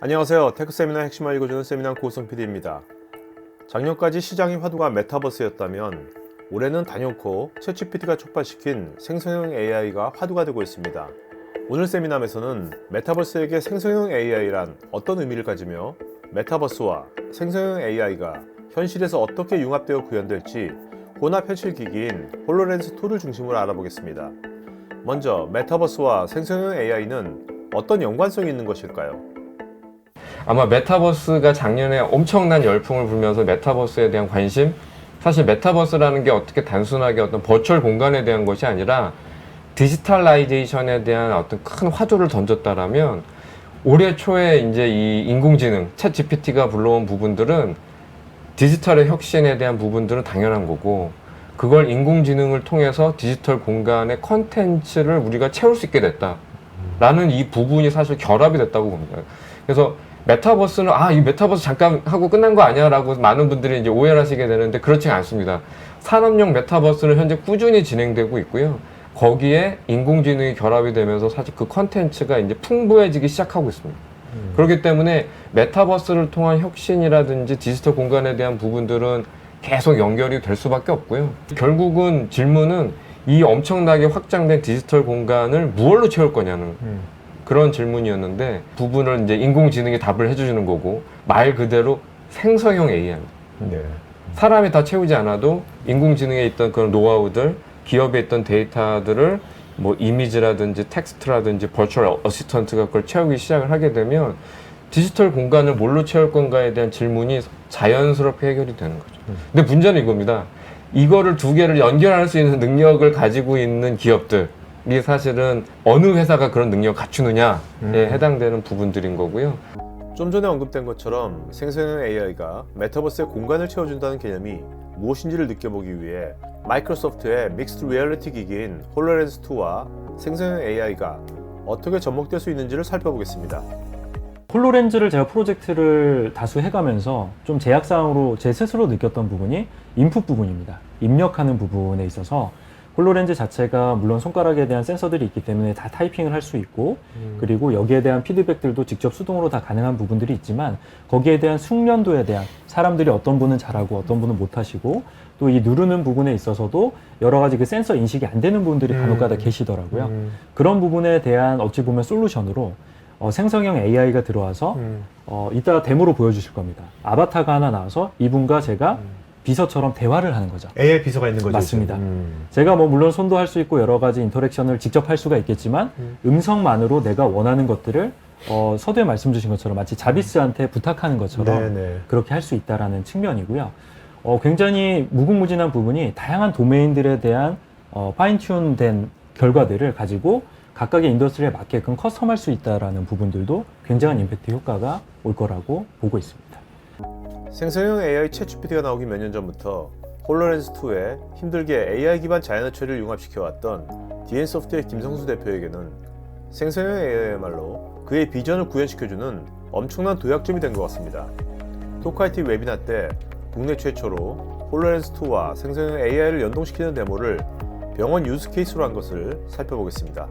안녕하세요. 테크 세미나 핵심을 읽어주는 세미나 고성 PD입니다. 작년까지 시장이 화두가 메타버스였다면 올해는 단연코 챗GPT가 촉발시킨 생성형 AI가 화두가 되고 있습니다. 오늘 세미나에서는 메타버스에게 생성형 AI란 어떤 의미를 가지며 메타버스와 생성형 AI가 현실에서 어떻게 융합되어 구현될지 혼합 현실 기기인 홀로렌즈 2를 중심으로 알아보겠습니다. 먼저 메타버스와 생성형 AI는 어떤 연관성이 있는 것일까요? 아마 메타버스가 작년에 엄청난 열풍을 불면서 메타버스에 대한 관심 사실 메타버스라는 게 어떻게 단순하게 어떤 버추얼 공간에 대한 것이 아니라 디지털라이제이션에 대한 어떤 큰 화두를 던졌다라면 올해 초에 이제 이 인공지능 챗 GPT가 불러온 부분들은 디지털의 혁신에 대한 부분들은 당연한 거고 그걸 인공지능을 통해서 디지털 공간의 컨텐츠를 우리가 채울 수 있게 됐다라는 이 부분이 사실 결합이 됐다고 봅니다. 그래서 메타버스는 아 이 메타버스 잠깐 하고 끝난 거 아니야라고 많은 분들이 이제 오해를 하시게 되는데 그렇지 않습니다. 산업용 메타버스는 현재 꾸준히 진행되고 있고요. 거기에 인공지능이 결합이 되면서 사실 그 컨텐츠가 이제 풍부해지기 시작하고 있습니다. 그렇기 때문에 메타버스를 통한 혁신이라든지 디지털 공간에 대한 부분들은 계속 연결이 될 수밖에 없고요. 결국은 질문은 이 엄청나게 확장된 디지털 공간을 무엇로 채울 거냐는 그런 질문이었는데 부분을 이제 인공지능이 답을 해주는 거고 말 그대로 생성형 AI입니다. 네. 사람이 다 채우지 않아도 인공지능에 있던 그런 노하우들, 기업에 있던 데이터들을 뭐 이미지라든지 텍스트라든지 버추얼 어시스턴트가 그걸 채우기 시작을 하게 되면 디지털 공간을 뭘로 채울 건가에 대한 질문이 자연스럽게 해결이 되는 거죠. 근데 문제는 이겁니다. 이거를 두 개를 연결할 수 있는 능력을 가지고 있는 기업들 이 사실은 어느 회사가 그런 능력을 갖추느냐에 해당되는 부분들인 거고요. 좀 전에 언급된 것처럼 생성형 AI가 메타버스의 공간을 채워준다는 개념이 무엇인지를 느껴보기 위해 마이크로소프트의 믹스드 리얼리티 기기인 홀로렌즈 2와 생성형 AI가 어떻게 접목될 수 있는지를 살펴보겠습니다. 홀로렌즈를 제가 프로젝트를 다수 해가면서 좀 제약사항으로 제 스스로 느꼈던 부분이 인풋 부분입니다. 입력하는 부분에 있어서 홀로렌즈 자체가 물론 손가락에 대한 센서들이 있기 때문에 다 타이핑을 할 수 있고 그리고 여기에 대한 피드백들도 직접 수동으로 다 가능한 부분들이 있지만 거기에 대한 숙련도에 대한 사람들이 어떤 분은 잘하고 어떤 분은 못하시고 또 이 누르는 부분에 있어서도 여러 가지 그 센서 인식이 안 되는 분들이 간혹가다 계시더라고요. 그런 부분에 대한 어찌 보면 솔루션으로 어, 생성형 AI가 들어와서 어, 이따 데모로 보여주실 겁니다. 아바타가 하나 나와서 이분과 제가 비서처럼 대화를 하는 거죠. AI 비서가 있는 거죠. 맞습니다. 음. 제가 뭐 물론 손도 할 수 있고 여러 가지 인터랙션을 직접 할 수가 있겠지만 음. 성만으로 내가 원하는 것들을 어, 서두에 말씀 주신 것처럼 마치 자비스한테 부탁하는 것처럼 네네. 그렇게 할 수 있다라는 측면이고요. 어, 굉장히 무궁무진한 부분이 다양한 도메인들에 대한 어, 파인튠된 결과들을 가지고 각각의 인더스트리에 맞게끔 커스텀할 수 있다라는 부분들도 굉장한 임팩트 효과가 올 거라고 보고 있습니다. 생성형 AI 챗GPT가 나오기 몇 년 전부터 홀로렌즈 2에 힘들게 AI 기반 자연어 처리를 융합시켜왔던 디엔소프트의 김성수 대표에게는 생성형 AI야말로 그의 비전을 구현시켜주는 엄청난 도약점이 된 것 같습니다. 토카이티 웨비나 때 국내 최초로 홀로렌즈 2와 생성형 AI를 연동시키는 데모를 병원 유스 케이스로 한 것을 살펴보겠습니다.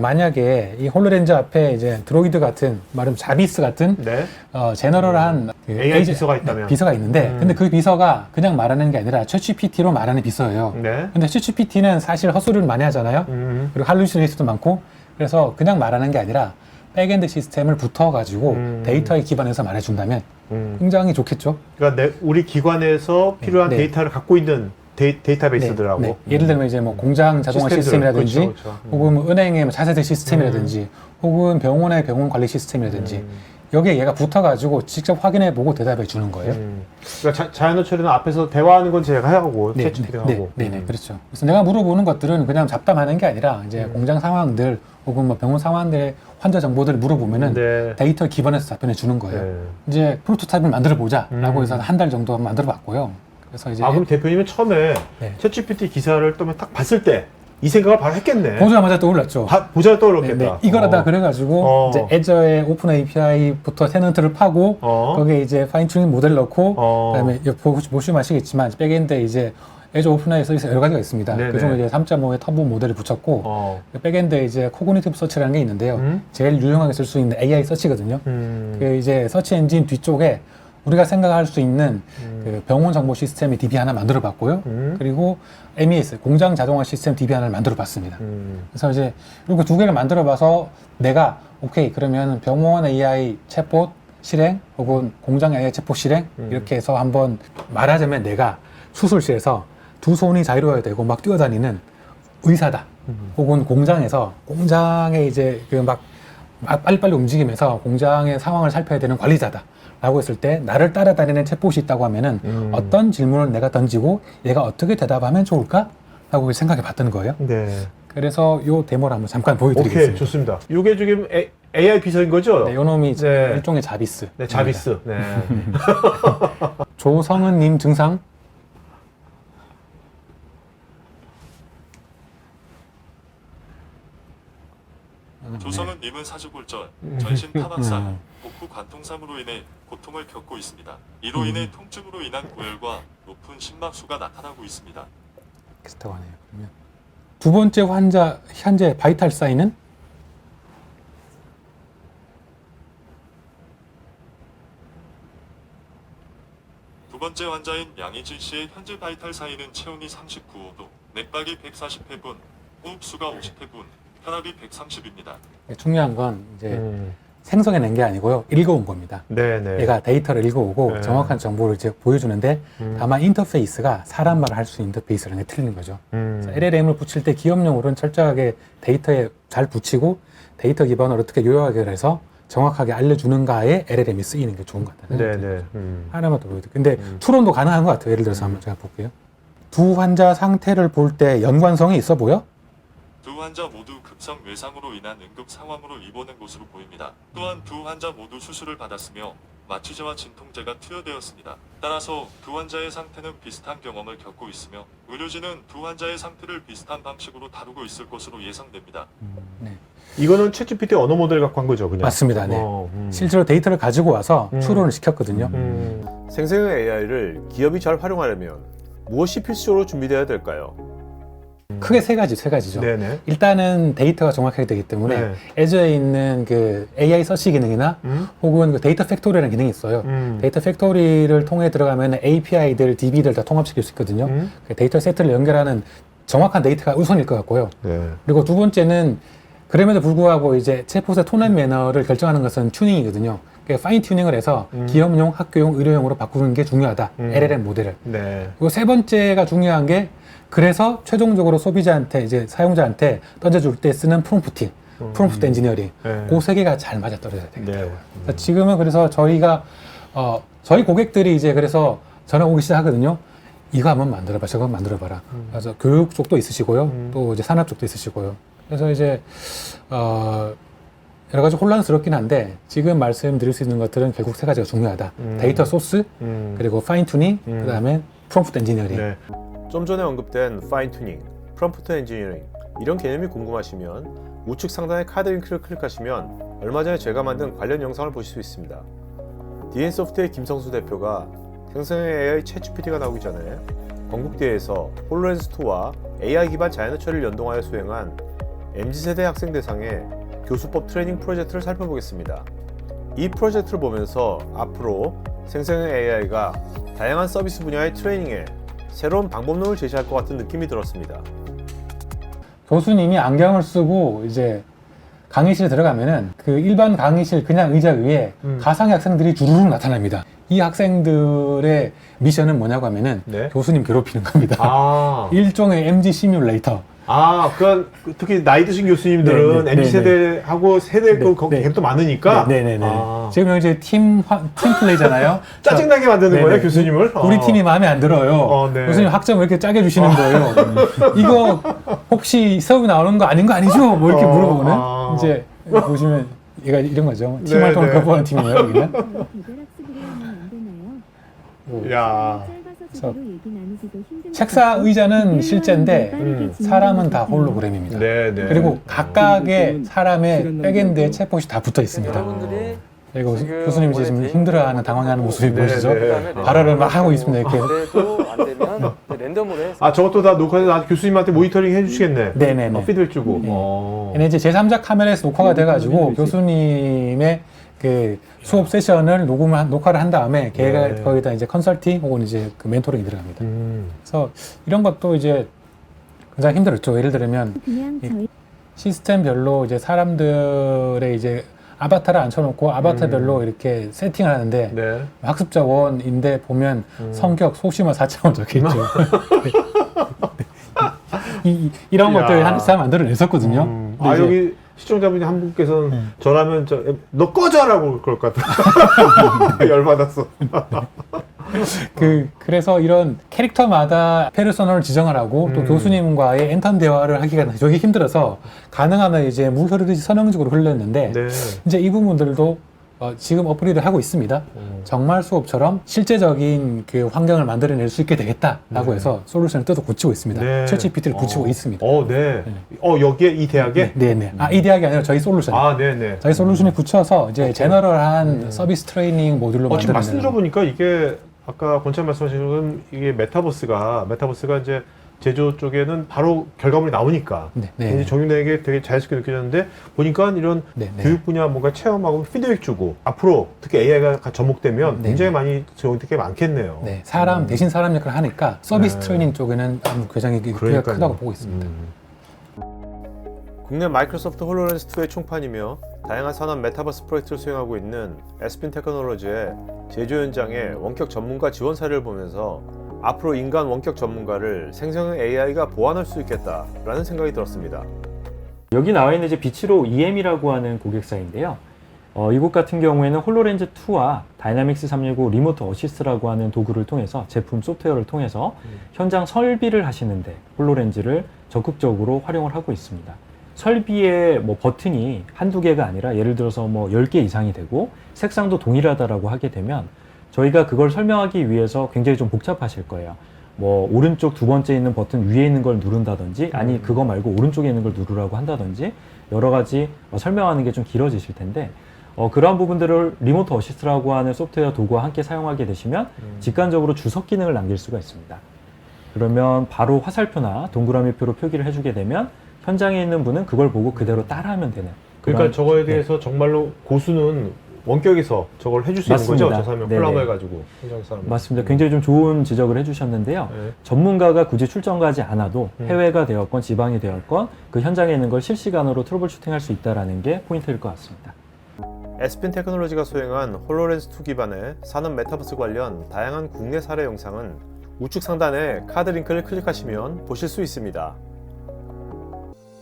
만약에 이 홀로렌즈 앞에 이제 드로이드 같은 말하면 자비스 같은 네. 어, 제너럴한 그 AI 에이저- 비서가 있다면. 비서가 있는데 음. 근데 그 비서가 그냥 말하는 게 아니라 챗GPT로 말하는 비서예요. 네. 근데 챗GPT는 사실 헛소리를 많이 하잖아요. 음. 그리고 할루시네이션도 많고 그래서 그냥 말하는 게 아니라 백엔드 시스템을 붙어가지고 음. 데이터에 기반해서 말해준다면 음. 굉장히 좋겠죠. 그러니까 내, 우리 기관에서 필요한 네. 데이터를 갖고 있는 데이, 데이터베이스들하고. 네, 네. 예를 들면 이제 뭐 공장 자동화 시스템들. 시스템이라든지 그렇죠, 그렇죠. 음. 혹은 뭐 은행의 뭐 자세대 시스템이라든지 혹은 병원의 병원 관리 시스템이라든지 음. 여기에 얘가 붙어가지고 직접 확인해 보고 대답해 주는 거예요. 음. 그러니까 자, 자연어 처리는 앞에서 대화하는 건 제가 하고 네, 챗GPT가 네, 하고. 네, 네, 음. 그렇죠. 그래서 내가 물어보는 것들은 그냥 잡담하는 게 아니라 이제 음. 공장 상황들 혹은 뭐 병원 상황들의 환자 정보들을 물어보면은 네. 데이터 기반해서 답변해 주는 거예요. 네. 이제 프로토타입을 만들어 보자라고 음. 해서 한 달 정도 만들어 봤고요. 그래서 이제 아, 그럼 대표님은 처음에 네. 챗GPT 기사를 또딱 봤을 때 이 생각을 바로 했겠네. 보자마자 떠올랐죠. 바, 보자 네, 떠올랐겠다. 네. 이거라다 어. 그래가지고 어. 이제 애저의 오픈 API부터 테넌트를 파고 어. 거기에 이제 파인 튜닝 모델 넣고 어. 그다음에 보- 보시면 아시겠지만 백엔드에 이제 에즈 오픈AI 서비스 여러 가지가 있습니다. 네네. 그중에 이제 3.5의 터보 모델을 붙였고 어. 그 백엔드에 이제 코그니티브 서치라는 게 있는데요. 음? 제일 유용하게 쓸 수 있는 AI 서치거든요. 음. 그 이제 서치 엔진 뒤쪽에 우리가 생각할 수 있는 음. 그 병원 정보 시스템의 DB 하나 만들어 봤고요. 음. 그리고 MES 공장 자동화 시스템 DB 하나를 만들어 봤습니다. 음. 그래서 이제 이렇게 두 개를 만들어 봐서 내가 오케이 그러면 병원 AI 챗봇 실행 혹은 공장 AI 챗봇 실행 음. 이렇게 해서 한번 말하자면 내가 수술실에서 두 손이 자유로워야 되고 막 뛰어다니는 의사다. 음. 혹은 공장에서 공장에 이제 그 막 빨리빨리 움직이면서 공장의 상황을 살펴야 되는 관리자다. 라고 했을 때 나를 따라다니는 챗봇이 있다고 하면은 음. 어떤 질문을 내가 던지고 얘가 어떻게 대답하면 좋을까? 라고 생각해 봤던 거예요. 네. 그래서 요 데모를 한번 잠깐 오케이, 보여드리겠습니다. 좋습니다. 이게 지금 A, AI 비서인 거죠? 네, 요 놈이 네. 일종의 자비스. 네, 자비스. 네. 조성은님 증상. 조성은님은 사주골절, 전신 타박상, 음. 복부 관통삼으로 인해 고통을 겪고 있습니다. 이로 인해 통증으로 인한 고열과 높은 심막수가 나타나고 있습니다. 비슷하고 하네요. 그러면. 두 번째 환자 현재 바이탈 사인은 두 번째 환자인 양희진 씨의 현재 바이탈 사이는 체온이 39도, 맥박이 140회분, 호흡수가 50회분, 혈압이 130입니다. 중요한 건 이제 음. 생성해낸 게 아니고요. 읽어온 겁니다. 네, 네. 얘가 데이터를 읽어오고 네. 정확한 정보를 이제 보여주는데 음. 다만 인터페이스가 사람 말을 할수 있는 인터페이스라는 게 틀린 거죠. 음. LLM을 붙일 때 기업용으로는 철저하게 데이터에 잘 붙이고 데이터 기반으로 어떻게 요약을 해서 정확하게 알려주는가에 LLM이 쓰이는 게 좋은 것 같아요. 네, 네. 음. 하나만 더 보여드릴게요. 근데 음. 투론도 가능한 것 같아요. 예를 들어서 한번 제가 볼게요. 두 환자 상태를 볼 때 연관성이 있어 보여? 두 환자 모두 급성 외상으로 인한 응급 상황으로 입원한 것으로 보입니다. 또한 두 환자 모두 수술을 받았으며 마취제와 진통제가 투여되었습니다. 따라서 두 환자의 상태는 비슷한 경험을 겪고 있으며 의료진은 두 환자의 상태를 비슷한 방식으로 다루고 있을 것으로 예상됩니다. 네. 이거는 챗GPT 언어 모델 갖고 한 거죠, 그냥. 맞습니다. 네. 어, 음. 실제로 데이터를 가지고 와서 음. 추론을 시켰거든요. 음. 생성형 AI를 기업이 잘 활용하려면 무엇이 필수적으로 준비되어야 될까요? 크게 세 가지, 세 가지죠. 네네. 일단은 데이터가 정확하게 되기 때문에 네. 애저에 있는 그 AI 서치 기능이나 음? 혹은 그 데이터 팩토리라는 기능이 있어요. 음. 데이터 팩토리를 통해 들어가면 API들, DB들 다 통합시킬 수 있거든요. 음? 그 데이터 세트를 연결하는 정확한 데이터가 우선일 것 같고요. 네. 그리고 두 번째는 그럼에도 불구하고 이제 챗봇의 톤앤 매너를 결정하는 것은 튜닝이거든요. 파인 튜닝을 해서 음. 기업용, 학교용, 의료용으로 바꾸는 게 중요하다. 음. LLM 모델을. 네. 그리고 세 번째가 중요한 게 그래서 최종적으로 소비자한테 이제 사용자한테 던져줄 때 쓰는 프롬프팅, 프롬프트 엔지니어링. 네. 그세 개가 잘 맞아 떨어져야 되겠다. 네. 지금은 그래서 저희가 어 저희 고객들이 이제 그래서 전화 오기 시작하거든요. 이거 한번 만들어봐, 저거 한번 만들어봐라. 그래서 교육 쪽도 있으시고요, 음. 또 이제 산업 쪽도 있으시고요. 그래서 이제 어 여러 가지 혼란스럽긴 한데 지금 말씀드릴 수 있는 것들은 결국 세 가지가 중요하다. 음. 데이터 소스, 음. 그리고 파인 튜닝, 음. 그다음에 프롬프트 엔지니어링. 예. 네. 좀 전에 언급된 파인 튜닝, 프롬프트 엔지니어링 이런 개념이 궁금하시면 우측 상단의 카드 링크를 클릭하시면 얼마 전에 제가 만든 관련 영상을 보실 수 있습니다. DN소프트의 김성수 대표가 생성형 AI 챗GPT가 나오기 전에 건국대에서 홀로렌즈2와 AI 기반 자연어 처리를 연동하여 수행한 MZ세대 학생 대상의 교수법 트레이닝 프로젝트를 살펴보겠습니다. 이 프로젝트를 보면서 앞으로 생성형 AI가 다양한 서비스 분야의 트레이닝에 새로운 방법론을 제시할 것 같은 느낌이 들었습니다. 교수님이 안경을 쓰고 이제 강의실에 들어가면은 그 일반 강의실 그냥 의자 위에 음. 가상의 학생들이 주르륵 나타납니다. 이 학생들의 미션은 뭐냐고 하면은 네. 교수님 괴롭히는 겁니다. 아. 일종의 MG 시뮬레이터. 아, 그러니까 특히 나이 드신 교수님들은 네, 네, MZ 세대하고 세대 그 네, 거기 네. 갭도 많으니까 네네네. 아. 지금 이제 팀, 화- 팀 플레이잖아요. 짜증나게 만드는 네네. 거예요, 교수님을? 우리 어. 팀이 마음에 안 들어요. 어, 네. 교수님 학점 왜 이렇게 짜게 주시는 거예요? 이거 혹시 수업이 나오는 거 아닌 거 아니죠? 뭐 이렇게 어, 물어보는. 아. 이제 보시면 얘가 이런 거죠. 팀 네, 활동을 네. 거부하는 팀이에요, 여기는. 야. 책사 의자는 실제인데 음, 사람은 다 홀로그램입니다. 네, 네. 그리고 각각의 사람의 백엔드에 챗봇이 다 붙어 있습니다. 여러분들이 이거 지금 교수님이 지금 힘들어하는 당황하는 모습이 네, 보이시죠? 네. 발언을 막 하고 있습니다, 이렇게. 그래도 안 되면 랜덤으로 해서 아 저것도 다 녹화해서 나 교수님한테 모니터링 해주시겠네. 네네네. 어, 피드백 주고. 네. 어. 얘는 이제 제3자 카메라에서 녹화가 돼가지고 교수님의 그 수업 세션을 녹음한 녹화를 한 다음에 걔가 네. 거기다 이제 컨설팅 혹은 이제 그 멘토링이 들어갑니다. 음. 그래서 이런 것도 이제 굉장히 힘들었죠. 예를 들면 그냥 예. 저희 시스템별로 이제 사람들의 이제 아바타를 앉혀놓고 아바타별로 이렇게 세팅을 하는데 네. 학습자원인데 보면 성격, 소심한 사차원 적혀있죠. 네. 이, 이- 이런 야. 것들 하나씩 다 만들어냈었거든요. 음. 근데 아 이제 여기 시청자분이 한 분께서는 네. 저라면 저 너 꺼져라고 그럴 것 같아. 열받았어. 그 그래서 이런 캐릭터마다 페르소나를 지정을 하고 또 음. 교수님과의 엔턴 대화를 하기가 되게 힘들어서 가능하면 이제 물 흐르듯이 선형적으로 흘렀는데 네. 이제 이 부분들도 어, 지금 어플리드 하고 있습니다. 음. 정말 수업처럼 실제적인 그 환경을 만들어낼 수 있게 되겠다라고 네. 해서 솔루션을 뜯어 고치고 있습니다. 네. 챗GPT를 붙이고 어. 있습니다. 어, 네. 어 여기에 이 대학에. 네, 네. 아, 이 대학이 아니라 저희 솔루션. 아, 네, 네. 저희 솔루션에 붙여서 이제 제너럴한 서비스 트레이닝 모듈로 어, 지금 말씀 만들어내는 들어보니까 이게 아까 권찬 말씀하신 것은 이게 메타버스가 메타버스가 이제 제조 쪽에는 바로 결과물이 나오니까 네, 굉장히 네. 적용되게 되게 자연스럽게 느껴졌는데 보니까 이런 네, 네. 교육 분야 뭔가 체험하고 피드백 주고 앞으로 특히 AI가 접목되면 네, 굉장히 네. 많이 적용될 게 많겠네요. 네, 사람 대신 사람 역할을 하니까 서비스 네. 트레이닝 쪽에는 아무 굉장히 기회가 그러니까요. 크다고 보고 있습니다. 음. 국내 마이크로소프트 홀로렌즈 2의 총판이며 다양한 산업 메타버스 프로젝트를 수행하고 있는 에스핀 테크놀로지의 제조 현장의 원격 전문가 지원 사례를 보면서 앞으로 인간 원격 전문가를 생성형 AI가 보완할 수 있겠다라는 생각이 들었습니다. 여기 나와 있는 이제 비치로 EM이라고 하는 고객사인데요. 어, 이곳 같은 경우에는 홀로렌즈 2와 다이나믹스 365 리모트 어시스트라고 하는 도구를 통해서 제품 소프트웨어를 통해서 현장 설비를 하시는데 홀로렌즈를 적극적으로 활용을 하고 있습니다. 설비에 뭐 버튼이 한두 개가 아니라 예를 들어서 뭐 10개 이상이 되고 색상도 동일하다라고 하게 되면 저희가 그걸 설명하기 위해서 굉장히 좀 복잡하실 거예요. 뭐 오른쪽 두 번째 있는 버튼 위에 있는 걸 누른다든지 아니 그거 말고 오른쪽에 있는 걸 누르라고 한다든지 여러 가지 어, 설명하는 게 좀 길어지실 텐데 어, 그러한 부분들을 리모트 어시스트라고 하는 소프트웨어 도구와 함께 사용하게 되시면 직관적으로 주석 기능을 남길 수가 있습니다. 그러면 바로 화살표나 동그라미표로 표기를 해주게 되면 현장에 있는 분은 그걸 보고 그대로 따라하면 되는 그러니까 그런- 저거에 대해서 정말로 고수는 원격에서 저걸 해줄 수 있는 거죠. 맞습니다. 저 사람이 네네. 콜라보 해가지고 현장 사람. 맞습니다. 굉장히 좀 좋은 지적을 해주셨는데요. 네. 전문가가 굳이 출장 가지 않아도 음. 해외가 되었건 지방이 되었건 그 현장에 있는 걸 실시간으로 트러블 슈팅할 수 있다는 게 포인트일 것 같습니다. 에스핀 테크놀로지가 수행한 홀로렌즈 2 기반의 산업 메타버스 관련 다양한 국내 사례 영상은 우측 상단에 카드 링크를 클릭하시면 보실 수 있습니다.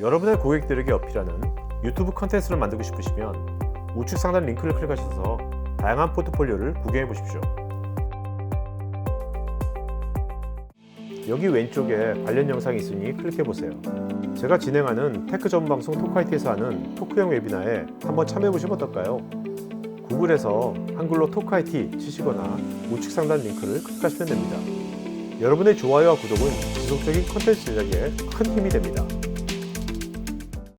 여러분의 고객들에게 어필하는 유튜브 컨텐츠를 만들고 싶으시면 우측 상단 링크를 클릭하셔서 다양한 포트폴리오를 구경해 보십시오. 여기 왼쪽에 관련 영상이 있으니 클릭해 보세요. 제가 진행하는 테크 전문 방송 토크아이티에서 하는 토크형 웨비나에 한번 참여해 보시면 어떨까요? 구글에서 한글로 토크아이티 치시거나 우측 상단 링크를 클릭하시면 됩니다. 여러분의 좋아요와 구독은 지속적인 컨텐츠 제작에 큰 힘이 됩니다.